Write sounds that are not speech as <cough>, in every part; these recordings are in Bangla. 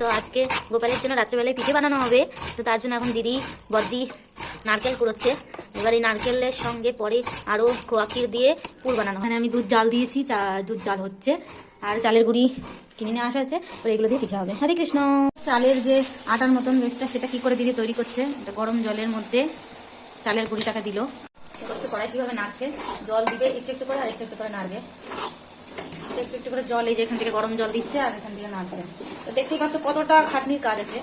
তো আজকে গোপালের জন্য রাত্রেবেলায় পিঠে বানানো হবে। তো তার জন্য এখন দিদি, বদ্দি নারকেল কুড়োচ্ছে। এবার এই নারকেলের সঙ্গে পরে আরও খোয়াকির দিয়ে পুর বানানো হয়। আমি দুধ জাল দিয়েছি, চা, দুধ জাল হচ্ছে। আর চালের গুঁড়ি কিনে নিয়ে আসা আছে এবার এগুলো দিয়ে পিঠে হবে। হরে কৃষ্ণ! চালের যে আটার মতন বেসটা সেটা কি করে দিদি তৈরি করছে? এটা গরম জলের মধ্যে চালের গুঁড়িটাকে দিল। কড়াই কীভাবে নাড়ছে? জল দিবে, একটু একটু করে আর একটু একটু করে নাড়বে। একটু একটু করে জল এই যে এখান থেকে গরম জল দিচ্ছে আর এখান থেকে নাড়ছে তো দেখতেই পাচ্ছ কতটা খাটনির কাজ আছে।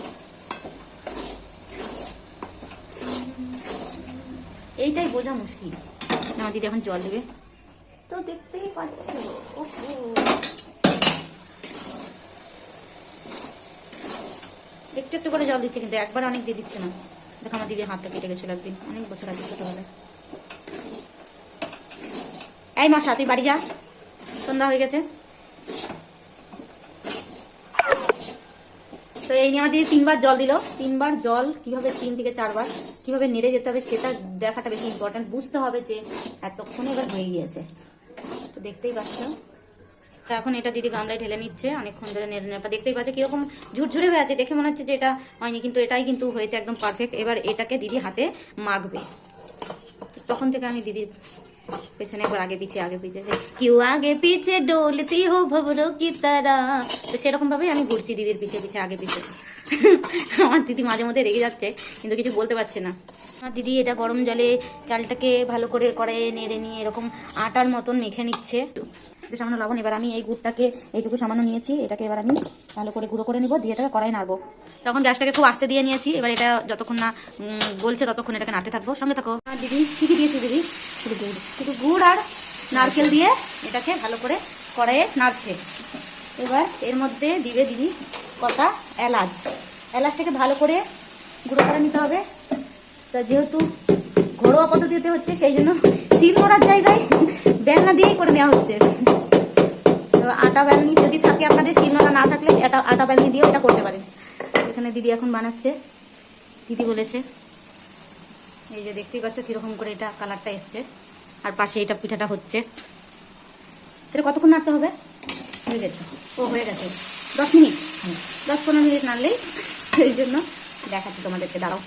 এইটাই বোঝা মুশকিল। আমার দিদি এখন জল দেবে। তো দেখতেই পাচ্ছ। একটু একটু করে জল দিচ্ছে কিন্তু একবার অনেক দিয়ে দিচ্ছে না। দেখো আমার দিদির হাতটা কেটে গেছিল একদিন অনেক বছর আগে ছোটবেলায়। এই মশা তুই বাড়ি যা। সন্ধ্যা হয়ে গেছে। তো এই নিয়ে আমাদের তিনবার জল দিল। তিনবার জল, কীভাবে তিন থেকে চারবার, কীভাবে নেড়ে যেতে হবে সেটা দেখাটা বেশি ইম্পর্টেন্ট বুঝতে হবে যে এতক্ষণে এবার হয়ে গিয়েছে। তো দেখতেই পাচ্ছ। তো এখন এটা দিদি গামলায় ঢেলে নিচ্ছে, অনেকক্ষণ ধরে নেড়ে নেড়ে দেখতেই পাচ্ছে কীরকম ঝুরঝুরে হয়ে আছে। দেখে মনে হচ্ছে যে এটা হয়নি, কিন্তু এটাই কিন্তু হয়েছে একদম পারফেক্ট এবার এটাকে দিদি হাতে মাখবে। তখন থেকে আমি দিদির পেছনে একবার আগে পিছিয়ে আগে পিছিয়ে কেউ আগে পিছিয়ে ডোলতি হো ভবরো কি তারা? তো সেরকমভাবেই আমি ঘুরছি দিদির পিছিয়ে পিছিয়ে আগে পিছিয়ে আমার দিদি মাঝে মধ্যে রেগে যাচ্ছে, কিন্তু কিছু বলতে পারছে না। আমার দিদি এটা গরম জলে চালটাকে ভালো করে করে নেড়ে নিয়ে এরকম আটার মতন মেখে নিচ্ছে। বেশ সামান্য লবণ, এবার আমি এই গুড়টাকে, এইটুকু সামান্য নিয়েছি, এটাকে এবার আমি ভালো করে গুঁড়ো করে নিব, দিয়ে এটাকে কড়াই নাড়বো। তখন গ্যাসটাকে খুব আস্তে দিয়ে নিয়েছি, এবার এটা যতক্ষণ না গলছে ততক্ষণ এটাকে নাড়তে থাকব। সঙ্গে থাকো। দিদি, কী কী দিয়েছি দিদি? শুধু গুড়। শুধু গুড় আর নারকেল দিয়ে এটাকে ভালো করে কড়াইয়ে নাড়ছে। এবার এর মধ্যে দিবে দিদি কটা এলাচ। এলাচটাকে ভালো করে গুঁড়ো করে নিতে হবে। তা যেহেতু ঘরোয়া পদ্ধতিতে হচ্ছে, সেই জন্য শিল করার জায়গায় বেলনা দিয়েই করে নেওয়া হচ্ছে। আটা বেলনি যদি থাকে আপনাদের, শিলনোড়া না থাকলে এটা আটা বেলনি দিয়েও এটা করতে পারেন। এখানে দিদি এখন বানাচ্ছে। দিদি বলেছে, এই যে দেখতেই পাচ্ছ কীরকম করে এটা কালারটা এসছে। আর পাশে এটা পিঠাটা হচ্ছে। এটা কতক্ষণ নাড়তে হবে? হয়ে গেছে। ও, হয়ে গেছে। দশ মিনিট। দশ পনেরো মিনিট নাড়লেই সেই জন্য দেখাচ্ছি তোমাদেরকে, দাঁড়াও।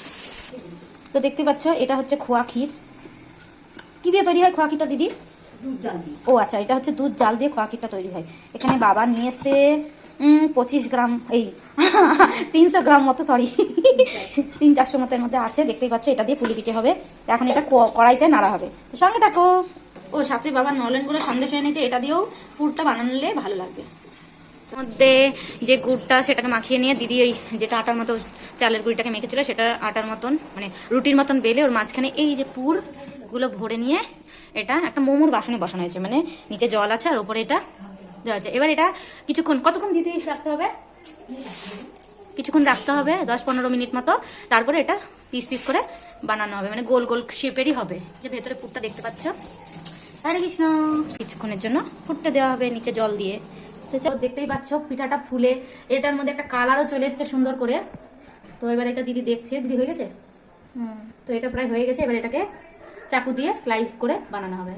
তো দেখতে পাচ্ছ, এটা হচ্ছে খোয়া ক্ষীর। কী দিয়ে তৈরি হয় খোয়া ক্ষীরটা, দিদি? ও আচ্ছা এটা হচ্ছে দুধ জাল দিয়ে খোয়া ক্ষীরটা তৈরি হয়। এখানে বাবা নিয়ে এসছে পঁচিশ গ্রাম এই <laughs> তিনশো গ্রাম মতো সরি <laughs> তিন চারশো মতো এর মধ্যে আছে দেখতেই পাচ্ছ এটা দিয়ে পুলি পিঠে হবে। এখন এটা কড়াইতে নাড়া হবে। তো সঙ্গে থাকো। ও সাথে বাবা নলেনগুলো সন্দেশ এনেছে এটা দিয়েও পুরটা বানালে ভালো লাগবে। মধ্যে যে গুড়টা সেটাকে মাখিয়ে নিয়ে দিদি ওই যেটা আটার মতো চালের গুঁড়িটাকে মেখেছিল সেটা আটার মতন মানে রুটির মতন বেলে ওর মাঝখানে এই যে পুরগুলো ভরে নিয়ে এটা একটা মোমোর বাসনে বসানো হয়েছে মানে নিচে জল আছে আর ওপরে এটা দেওয়া আছে। এবার এটা কিছুক্ষণ কতক্ষণ দিদি রাখতে হবে? কিছুক্ষণ রাখতে হবে দশ পনেরো মিনিট মতো। তারপরে এটা পিস পিস করে বানানো হবে মানে গোল গোল শেপেরই হবে। যে ভেতরে পুরটা দেখতে পাচ্ছ? হরে কৃষ্ণ। কিছুক্ষণের জন্য ফুটতে দেওয়া হবে নিচে জল দিয়ে। দেখতেই পাচ্ছ পিঠাটা ফুলে। এটার মধ্যে একটা কালারও চলে এসছে সুন্দর করে। তো এবার এটা দিদি দেখছে। দিদি হয়ে গেছে? তো এটা প্রায় হয়ে গেছে। এবার এটাকে চাকু দিয়ে স্লাইস করে বানানো হবে।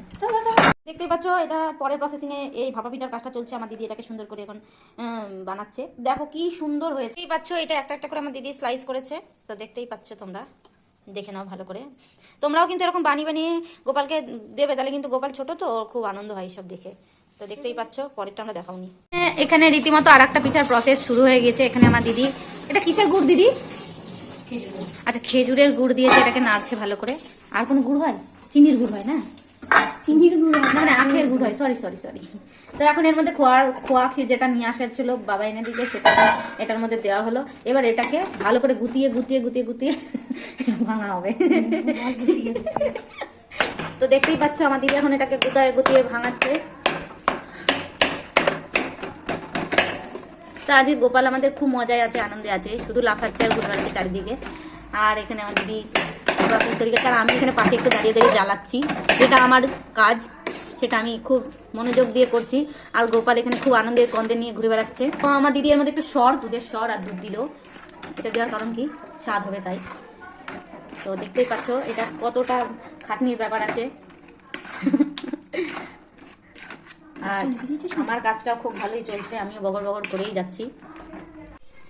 দেখতেই পাচ্ছ, এটা পরের প্রসেসিং এ এই ভাপা পিঠার কাজটা চলছে। আমার দিদি এটাকে সুন্দর করে এখন বানাচ্ছে। দেখো কি সুন্দর হয়েছে। দেখতেই পাচ্ছ, এটা একটা একটা করে আমার দিদি স্লাইস করেছে। তো দেখতেই পাচ্ছ তোমরা। দেখে নাও ভালো করে। তোমরাও কিন্তু এরকম বানিয়ে বানিয়ে গোপালকে দেবে। তাহলে কিন্তু গোপাল ছোট তো, ওর খুব আনন্দ হয় সব দেখে। তো দেখতেই পাচ্ছ, পরেরটা আমরা দেখাওনি। এখানে রীতিমতো আর একটা পিঠার প্রসেস শুরু হয়ে গেছে। এখানে আমার দিদি, এটা কিসের গুড় দিদি? আচ্ছা খেজুরের গুড় দিয়েছে এটাকে নাড়ছে ভালো করে। আর কোনো গুড় হয়? চিনির গুড় হয় না? চিনির গুড় হয় না। মানে আখের গুড় হয়। সরি সরি সরি তো এখন এর মধ্যে খোয়ার খোয়া ক্ষীর যেটা নিয়ে আসার ছিল বাবা এনে দিলে সেটা এটার মধ্যে দেওয়া হলো। এবার এটাকে ভালো করে গুতিয়ে গুতিয়ে গুতিয়ে গুতিয়ে ভাঙা হবে। তো দেখতেই পাচ্ছ আমার দিদি এখন এটাকে গুতায় গুতিয়ে ভাঙাচ্ছে। তো আজকে গোপাল আমাদের খুব মজায় আছে, আনন্দে আছে। শুধু লাফাচ্ছে আর ঘুরে বেড়াচ্ছে চারিদিকে। আর এখানে আমার দিদি তরিকা আর আমি এখানে পাশে একটু দাঁড়িয়ে দাঁড়িয়ে জ্বালাচ্ছি। যেটা আমার কাজ, সেটা আমি খুব মনোযোগ দিয়ে করছি। আর গোপাল এখানে খুব আনন্দে কন্দে নিয়ে ঘুরে বেড়াচ্ছে। তো আমার দিদি এর মধ্যে একটু সর দুধের সর আর দুধ দিল। এটা দেওয়ার কারণ কি? স্বাদ হবে তাই। তো দেখতেই পাচ্ছ, এটা কতটা খাটনির ব্যাপার আছে। আর আমার কাজটাও খুব ভালোই চলছে আমিও বগর বগর করেই যাচ্ছি।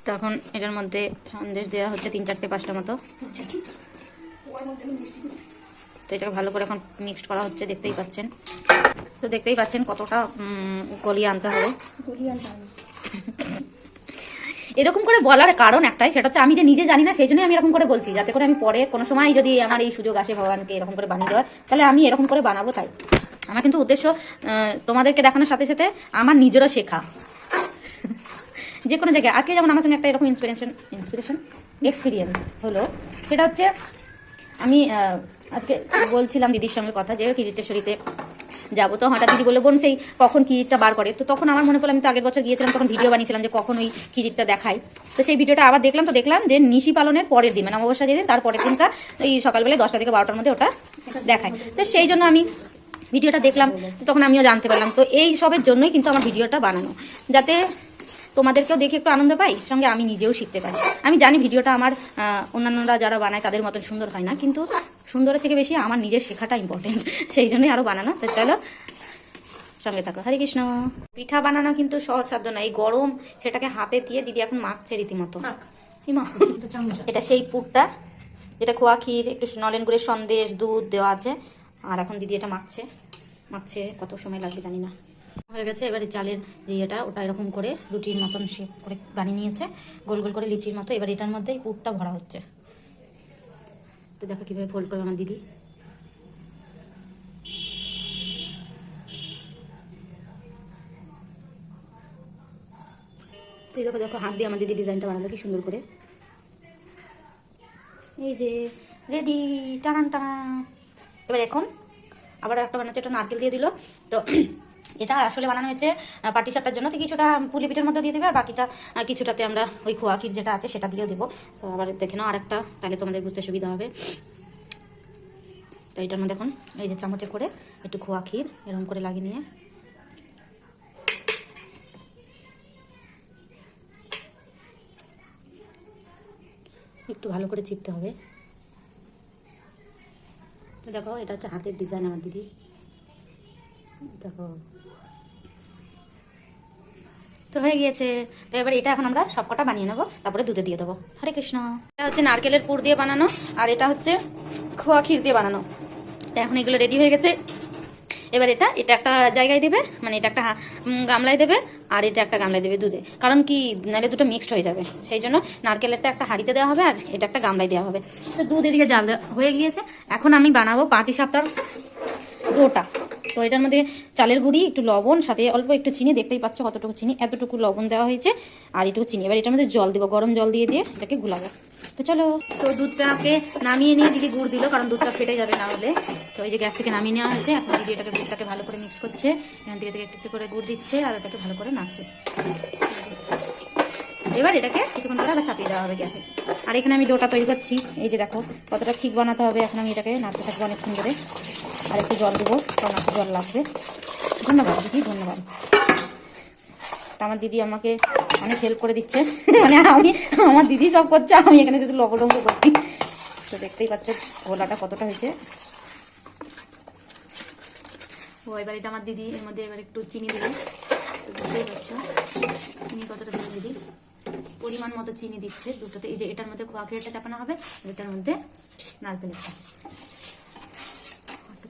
তো এখন এটার মধ্যে সন্দেশ দেওয়া হচ্ছে তিন চারটে পাঁচটা মতো। তো এটাকে ভালো করে এখন মিক্সড করা হচ্ছে দেখতেই পাচ্ছেন। তো দেখতেই পাচ্ছেন কতটা গলিয়ে আনতে হবে। এরকম করে বলার কারণ একটাই সেটা হচ্ছে আমি যে নিজে জানি না সেই জন্যই আমি এরকম করে বলছি। যাতে করে আমি পরে কোনো সময় যদি আমার এই সুযোগ আসে ভগবানকে এরকম করে বানিয়ে দেওয়ার তাহলে আমি এরকম করে বানাবো তাই। আমার কিন্তু উদ্দেশ্য তোমাদেরকে দেখানোর সাথে সাথে আমার নিজেরও শেখা। যে কোনো জায়গায়, আজকে যেমন আমার সঙ্গে একটা এরকম ইন্সপিরেশন ইন্সপিরেশন এক্সপিরিয়েন্স হলো, সেটা হচ্ছে আমি আজকে বলছিলাম দিদির সঙ্গে কথা যে কিরিটেশ্বরীতে যাব। তো হঠাৎ দিদি বলে বোন, সেই কখন কিরিটটা বার করে? তো তখন আমার মনে পড়ল, আমি তো আগের বছর গিয়েছিলাম, তখন ভিডিও বানিয়েছিলাম যে কখন ওই কিরিটটা দেখাই তো সেই ভিডিওটা আবার দেখলাম, তো দেখলাম যে নিশি পালনের পরের দিন মানে অমাবস্যা যেদিন, তার পরের দিনটা এই সকালবেলায় দশটা থেকে বারোটার মধ্যে ওটা দেখায়। তো সেই জন্য আমি ভিডিওটা দেখলাম তো তখন আমিও জানতে পারলাম। তো এই সবের জন্যই কিন্তু আমার ভিডিওটা বানানো। যাতে তোমাদেরকেও দেখে একটু আনন্দ পাই সঙ্গে আমি নিজেও শিখতে পারি। আমি জানি ভিডিওটা আমার অন্যান্যরা যারা বানায় তাদের মতন সুন্দর হয় না কিন্তু সুন্দরের থেকে বেশি আমার নিজের শেখাটা ইম্পর্টেন্ট <laughs> সেই জন্যই আরও বানানো। তো চলো সঙ্গে থাকো। হরে কৃষ্ণ। পিঠা বানানো কিন্তু সহজ সাধ্য না। এই গরম সেটাকে হাতে দিয়ে দিদি এখন মাখছে রীতিমতো। <laughs> এটা সেই পুরটা যেটা খোয়া ক্ষীর একটু নলেন গুড়ের সন্দেশ দুধ দেওয়া আছে। আর এখন দিদি এটা মাখছে। মাখছে কত সময় লাগবে জানি না। হয়ে গেছে, এবারে চালের ইয়েটা ওটা এরকম করে রুটির মতন শেপ করে বানিয়ে নিয়েছে। গোল গোল করে লিচির মতো, এবার এটার মধ্যে এই পুরটা ভরা হচ্ছে। তো দেখো কীভাবে ফোল্ড করবে আমার দিদি। তো দেখো দেখো হাত দিয়ে আমার দিদি ডিজাইনটা বানালো, কি সুন্দর করে। এই যে রেডি টানান টানান। এবার এখন আবার একটা বানাচ্ছে, একটা নারকেল দিয়ে দিল। তো <clears throat> এটা আসলে বানানো হয়েছে পাটি সাপটার জন্য। তো কিছুটা পুলি পিঠের মধ্যে দিয়ে দেবে, আর বাকিটা কিছুটাতে আমরা ওই খোয়া ক্ষীর যেটা আছে সেটা দিয়ে দেবো। তো আবার দেখে নাও আরেকটা, তাহলে তোমাদের বুঝতে সুবিধা হবে। তো এটার মধ্যে এখন এই যে চামচে করে একটু খোয়া ক্ষীর, এরকম করে লাগিয়ে নিয়ে। একটু ভালো করে চিপতে হবে। দেখো, এটা হচ্ছে হাতের ডিজাইন আমার দিদি। দেখো। তো হয়ে গিয়েছে। তো এবার এটা এখন আমরা সবকটা বানিয়ে নেব, তারপরে দুধে দিয়ে দেবো। হরে কৃষ্ণ। এটা হচ্ছে নারকেলের পুর দিয়ে বানানো, আর এটা হচ্ছে খোয়া ক্ষীর দিয়ে বানানো। এখন এগুলো রেডি হয়ে গেছে। এবার এটা এটা একটা জায়গায় দেবে মানে এটা একটা গামলায় দেবে, আর এটা একটা গামলায় দেবে দুধে। কারণ কি, নাহলে দুটো মিক্সড হয়ে যাবে। সেই জন্য নারকেলেরটা একটা হাঁড়িতে দেওয়া হবে, আর এটা একটা গামলায় দেওয়া হবে। তো দুধ এদিকে জাল হয়ে গিয়েছে। এখন আমি বানাবো পাটি সাপটার ডোটা তো এটার মধ্যে চালের গুঁড়ি, একটু লবণ, সাথে অল্প একটু চিনি, দেখতেই পাচ্ছ কতটুকু চিনি, এতটুকু লবণ দেওয়া হয়েছে, আর একটু চিনি। এবার এটার মধ্যে জল দেবো, গরম জল দিয়ে দিয়ে এটাকে গুলাবো। তো চলো। তো দুধটাকে নামিয়ে নিয়ে দিদি গুড় দিল, কারণ দুধটা ফেটে যাবে না হলে। তো এই যে গ্যাস থেকে নামিয়ে নেওয়া হয়েছে, এখন দিদি এটাকে গুড়টাকে ভালো করে মিক্স করছে। এখান থেকে একটু একটু করে গুড় দিচ্ছে আর ওটাকে ভালো করে নাচছে এবার এটাকে কিছুক্ষণ করে আবার চাপিয়ে দেওয়া হবে গ্যাসে। আর এখানে আমি ডোটা তৈরি করছি। এই যে দেখো, কতটা ঠিক বানাতে হবে। এখন আমি এটাকে নাড়তে থাকব অনেকক্ষণ ধরে। আর একটু জল দেবো, কারণ একটু জল লাগবে। ধন্যবাদ দিদি, ধন্যবাদ। আমার দিদি আমাকে অনেক হেল্প করে দিচ্ছে। মানে আমি, আমার দিদি সব করছে, আমি এখানে শুধু লবডঙ্গ করছি। তো দেখতেই পাচ্ছ গোলাটা কতটা হয়েছে। ও, এবার এটা আমার দিদি, এর মধ্যে এবার একটু চিনি দেবে। তো বুঝতেই পারছ চিনি কতটা দেবে দিদি? পরিমাণ মতো চিনি দিচ্ছে দুটোতে। এই যে এটার মধ্যে খোয়া ক্ষীরটা চাপানো হবে এটার মধ্যে নারকেলেরটা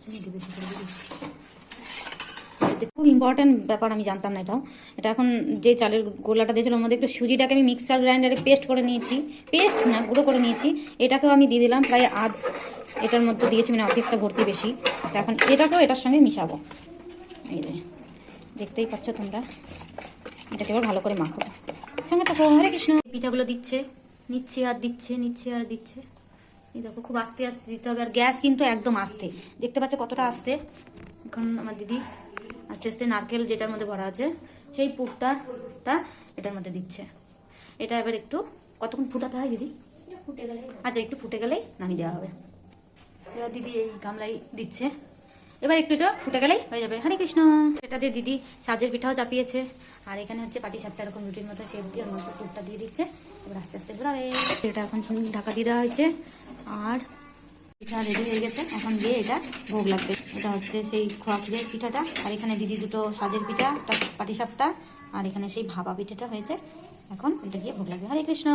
চিনি দিবে সেটা দিদি? খুব ইম্পর্ট্যান্ট ব্যাপার, আমি জানতাম না এটাও। এটা এখন যে চালের গোলাটা দিয়েছিল, ওর মধ্যে একটু সুজিটাকে আমি মিক্সার গ্রাইন্ডারে পেস্ট করে নিয়েছি। পেস্ট না, গুঁড়ো করে নিয়েছি। এটাকেও আমি দিয়ে দিলাম প্রায় আধ, এটার মধ্যে দিয়েছি মানে অর্ধেকটা ভর্তি বেশি। তো এখন এটাকেও এটার সঙ্গে মিশাবো। এই যে, দেখতেই পাচ্ছ তোমরা। এটাকে এবার ভালো করে মাখো। সঙ্গে থাকো, হরে কৃষ্ণ। পিঠাগুলো দিচ্ছে, নিচ্ছে আর দিচ্ছে, নিচ্ছে আর দিচ্ছে। এই দেখো, খুব আস্তে আস্তে দিতে হবে। আর গ্যাস কিন্তু একদম আস্তে। দেখতে পাচ্ছ কতটা আস্তে? এখন আমার দিদি আস্তে আস্তে নারকেল যেটার মধ্যে ভরা আছে সেই পুরটা টা এটার মধ্যে দিচ্ছে। এটা এবার একটু কতক্ষণ ফুটাতে হয় দিদি? আচ্ছা একটু ফুটে গেলেই নামিয়ে দেওয়া হবে। এবার দিদি এই গামলাই দিচ্ছে। এবার একটু এটা ফুটে গেলেই হয়ে যাবে। হরে কৃষ্ণ। এটা দিয়ে দিদি সাজের পিঠাও চাপিয়েছে। আর এখানে হচ্ছে পাটি সাতটা এরকম রুটির মতো সেপ দিয়ে ওর মধ্যে পুরটা দিয়ে দিচ্ছে। এবার আস্তে আস্তে ঘোরাবে। এটা এখন ঢাকা দিয়ে দেওয়া হয়েছে। আর পিঠা রেডি হয়ে গেছে। এখন গিয়ে এটা ভোগ লাগবে। এটা হচ্ছে সেই খোয়া ক্ষীরের পিঠাটা। আর এখানে দিদি দুটো সাজের পিঠা পাটিসাপটা, আর এখানে সেই ভাবা পিঠাটা হয়েছে। এখন এটা গিয়ে ভোগ লাগবে। হরে কৃষ্ণ!